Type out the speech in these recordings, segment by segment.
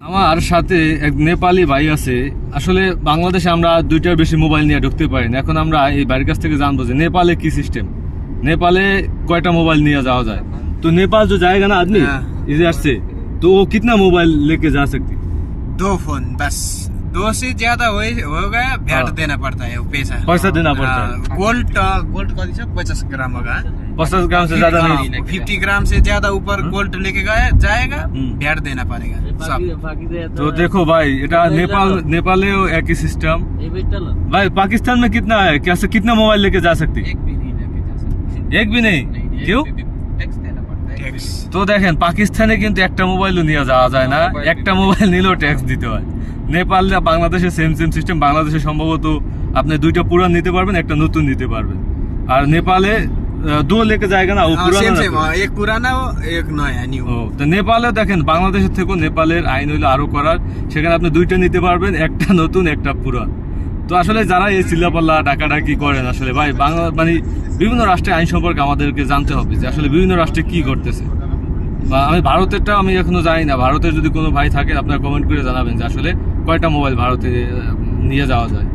আমার সাথে এক নেপালি ভাই আছে আসলে বাংলাদেশে আমরা দুইটার বেশি মোবাইল নিয়ে ঢুকতে পারি না এখন আমরা এই ভাইয়ের কাছ থেকে জানবো যে নেপালে কি সিস্টেম नेपाले कयटा मोबाइल लिया जाओ जाए तो नेपाल जो जाएगा ना आदमी हाँ। इधर से तो वो कितना मोबाइल लेके जा सकती दो फोन बस दो से ज़्यादा हो गया भेट हाँ। देना पड़ता है पैसा। पैसा देना हाँ, पड़ता है। गोल्ड गोल्ड कति पचास ग्राम होगा। पचास ग्राम से ज़्यादा नहीं हाँ, फिफ्टी ग्राम से ज़्यादा ऊपर गोल्ड लेके गए जाएगा हम्म। भेट देना पड़ेगा सब। तो देखो भाई एटा नेपाल नेपाल एक ही सिस्टम भाई पाकिस्तान में कितना है? कैसे कितना मोबाइल लेके जा सकते? एक भी नहीं एक भी नहीं? क्यों? তো দেখেন পাকিস্তানে কিন্তু একটা মোবাইলও নিয়ে যাওয়া যায় না। একটা মোবাইল নিলেও ট্যাক্স দিতে হয়। নেপাল বাংলাদেশে সেম সেম সিস্টেম বাংলাদেশে সম্ভবত আপনি দুইটা পুরান নিতে পারবেন একটা নতুন নিতে পারবেন। আর নেপালে জায়গা না এক নয় তো দেখেন বাংলাদেশের থেকেও নেপালের আইন হইল আরও করার। সেখানে আপনি দুইটা নিতে পারবেন একটা নতুন একটা পুরান তো আসলে যারা এই চিল্লাপাল্লা ডাকাডাকি করেন আসলে ভাই বাংলা মানে বিভিন্ন রাষ্ট্রের আইন সম্পর্কে আমাদেরকে জানতে হবে যে আসলে বিভিন্ন রাষ্ট্রে কি করতেছে বা আমি ভারতেরটা আমি এখনও জানি না। ভারতের যদি কোনো ভাই থাকে আপনারা কমেন্ট করে জানাবেন যে আসলে কয়টা মোবাইল ভারতে নিয়ে যাওয়া যায়।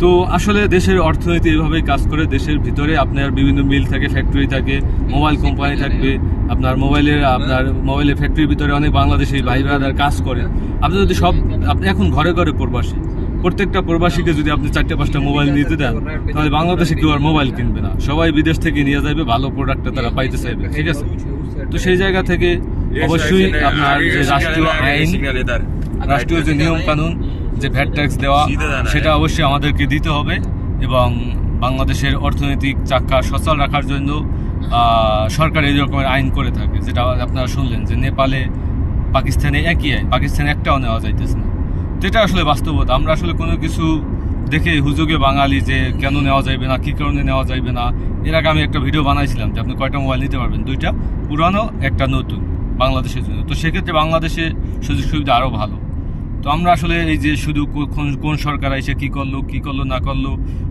তো আসলে দেশের অর্থনীতি এইভাবেই কাজ করে। দেশের ভিতরে আপনার বিভিন্ন মিল থাকে ফ্যাক্টরি থাকে মোবাইল কোম্পানি থাকবে। আপনার মোবাইলের আপনার মোবাইলের ফ্যাক্টরির ভিতরে অনেক বাংলাদেশি ভাই ব্রাদার কাজ করে। আপনি যদি সব আপনি এখন ঘরে ঘরে প্রবাসী প্রত্যেকটা প্রবাসীকে যদি আপনি চারটে পাঁচটা মোবাইল নিতে দেন তাহলে বাংলাদেশে কেউ আর মোবাইল কিনবে না। সবাই বিদেশ থেকে নিয়ে যাবে ভালো প্রোডাক্টটা তারা পাইতে চাইবে ঠিক আছে? তো সেই জায়গা থেকে অবশ্যই আপনার যে রাষ্ট্রীয় আইন রাষ্ট্রীয় যে নিয়ম কানুন যে ভ্যাট ট্যাক্স দেওয়া সেটা অবশ্যই আমাদেরকে দিতে হবে এবং বাংলাদেশের অর্থনৈতিক চাক্কা সচল রাখার জন্য সরকার এই রকমের আইন করে থাকে যেটা আপনারা শুনলেন যে নেপালে পাকিস্তানে একই আইন পাকিস্তানে একটাও নেওয়া যাইতেছে না। এটা আসলে বাস্তবতা। আমরা আসলে কোনো কিছু দেখে হুজুগে বাঙালি যে কেন নেওয়া যাইবে না, কী কারণে নেওয়া যাইবে না, এর আগে আমি একটা ভিডিও বানাইছিলাম যে আপনি কয়টা মোবাইল নিতে পারবেন? দুইটা, পুরানো, একটা নতুন, বাংলাদেশের জন্য। তো সেক্ষেত্রে বাংলাদেশে সুযোগ সুবিধা আরও ভালো। তো আমরা আসলে এই যে শুধু কোন কোন সরকার এসে কি করল কি করল, না করল,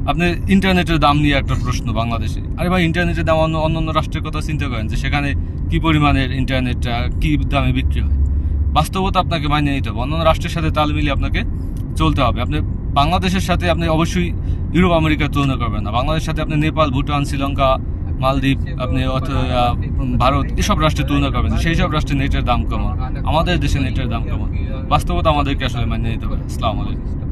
আপনি ইন্টারনেটের দাম নিয়ে একটা প্রশ্ন বাংলাদেশে। আরে ভাই, ইন্টারনেটের দাম অন্য অন্য রাষ্ট্রের কথা চিন্তা করেন যে সেখানে কি পরিমাণের ইন্টারনেটটা, কি দামে বিক্রি হয়? বাস্তবতা আপনাকে মানিয়ে নিতে হবে। অন্যান্য রাষ্ট্রের সাথে তাল মিলিয়ে আপনাকে চলতে হবে। আপনি বাংলাদেশের সাথে আপনি অবশ্যই ইউরোপ, আমেরিকার তুলনা করবেন না। বাংলাদেশের সাথে আপনি নেপাল, ভুটান, শ্রীলঙ্কা, মালদ্বীপ, আপনি অথবা ভারত এসব রাষ্ট্রে তুলনা করবেন সেই সব রাষ্ট্রে নেটের দাম কমান আমাদের দেশে নেটের দাম কমন বাস্তবতা আমাদেরকে আসলে মানিয়ে নিতে হবে। আসসালামু আলাইকুম।